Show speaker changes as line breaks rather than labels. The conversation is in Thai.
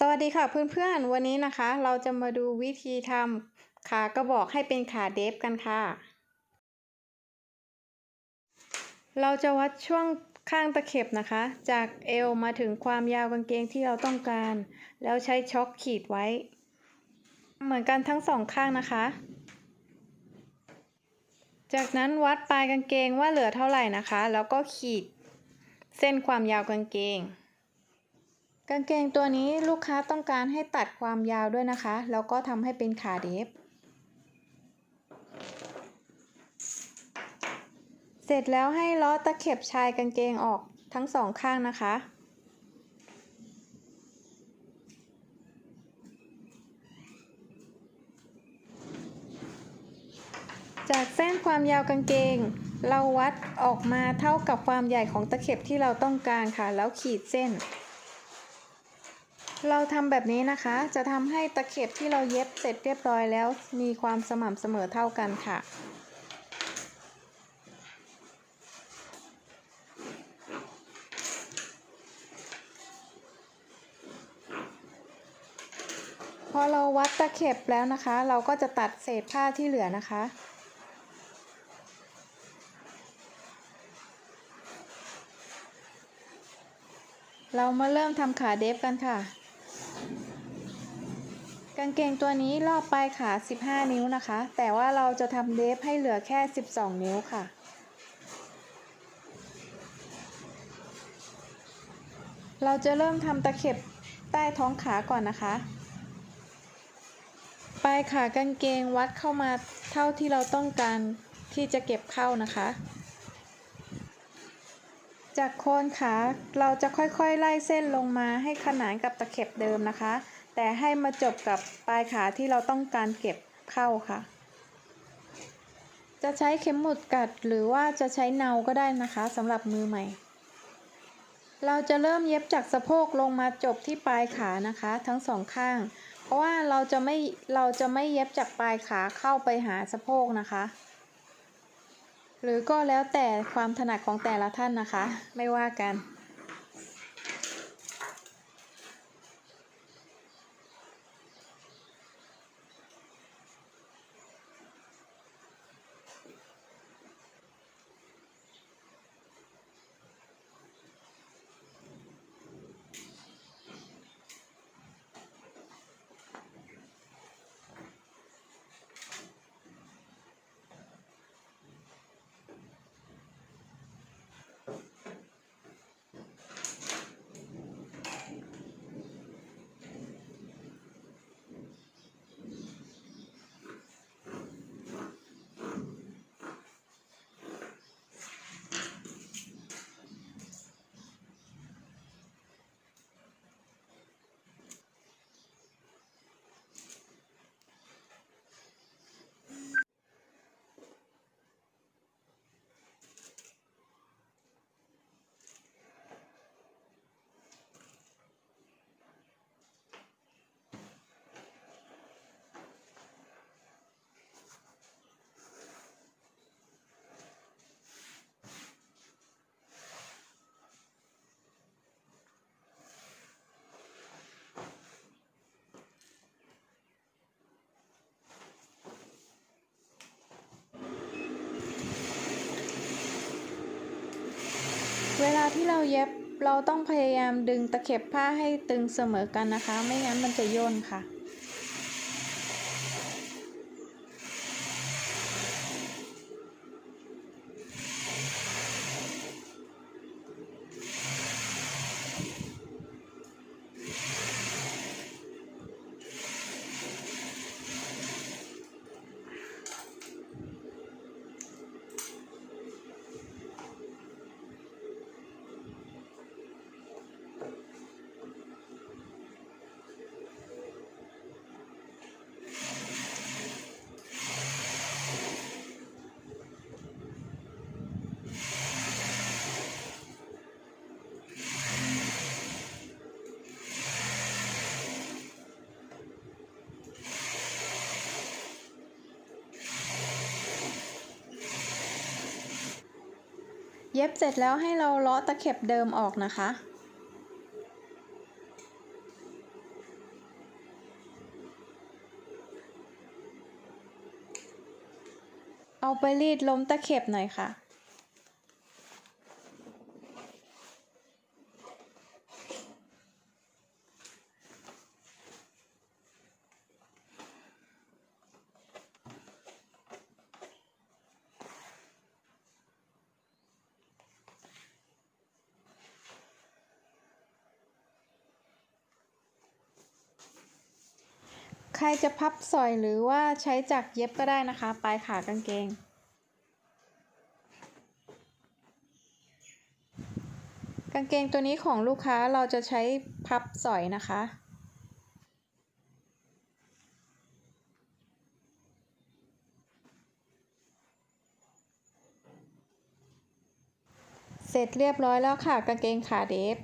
สวัสดีค่ะเพื่อนๆ วันนี้นะคะ เราจะมาดูวิธีทำขากระบอกให้เป็นขาเดฟกันค่ะ เราจะวัดช่วงข้างตะเข็บนะคะ จากเอวมาถึงความยาวกางเกงที่เราต้องการ แล้วใช้ช็อคขีดไว้ เหมือนกันทั้งสองข้างนะคะ จากนั้นวัดปลายกางเกงว่าเหลือเท่าไหร่นะคะ แล้วก็ขีดเส้นความยาวกางเกง กางเกงตัวนี้ลูกค้าต้องการให้ตัดความยาวด้วยนะคะ แล้วก็ทำให้เป็นขาเดฟ เสร็จแล้วให้ล้อตะเข็บชายกางเกงออกทั้งสองข้างนะคะ จากเส้นความยาวกางเกง เราวัดออกมาเท่ากับความใหญ่ของตะเข็บที่เราต้องการค่ะ แล้วขีดเส้น เราทำแบบนี้นะคะ จะทำให้ตะเข็บที่เราเย็บเสร็จเรียบร้อยแล้ว มีความสม่ำเสมอเท่ากันค่ะ พอเราวัดตะเข็บแล้วนะคะ เราก็จะตัดเศษผ้าที่เหลือนะคะเรามาเริ่มทำขาเดฟกันค่ะ กางเกงตัวนี้รอบปลายขา 15 นิ้วนะคะ แต่ว่าเราจะทำเดฟให้เหลือแค่ 12 นิ้วค่ะ เราจะเริ่มทำตะเข็บใต้ท้องขาก่อนนะคะ ปลายขากางเกงวัดเข้ามาเท่าที่เราต้องการที่จะเก็บเข้านะคะ จากโคนขาเราจะค่อยๆไล่เส้นลงมาให้ขนานกับตะเข็บเดิมนะคะ แต่ให้มาจบกับปลายขาที่เราต้องการเก็บเข้าค่ะ จะใช้เข็มหมุดกัดหรือว่าจะใช้เนาก็ได้นะคะสำหรับมือใหม่ เราจะเริ่มเย็บจากสะโพกลงมาจบที่ปลายขานะคะ ทั้งสองข้าง เพราะว่าเราจะไม่เราจะไม่เย็บจากปลายขาเข้าไปหาสะโพกนะคะหรือก็แล้วแต่ความถนัดของแต่ละท่านนะคะ ไม่ว่ากัน เวลาที่เราเย็บเราต้องพยายามดึงตะเข็บผ้าให้ตึงเสมอกันนะคะ ไม่งั้นมันจะย่นค่ะ เย็บเสร็จแล้วให้เราเลาะตะเข็บเดิมออกนะคะ เอาไปรีดล้มตะเข็บหน่อยค่ะ ใครจะพับสอยหรือว่าใช้จักรเย็บก็ได้นะคะ ปลายขากางเกง กางเกงตัวนี้ของลูกค้าเราจะใช้พับสอยนะคะเสร็จเรียบร้อยแล้วค่ะกางเกงขาเดฟ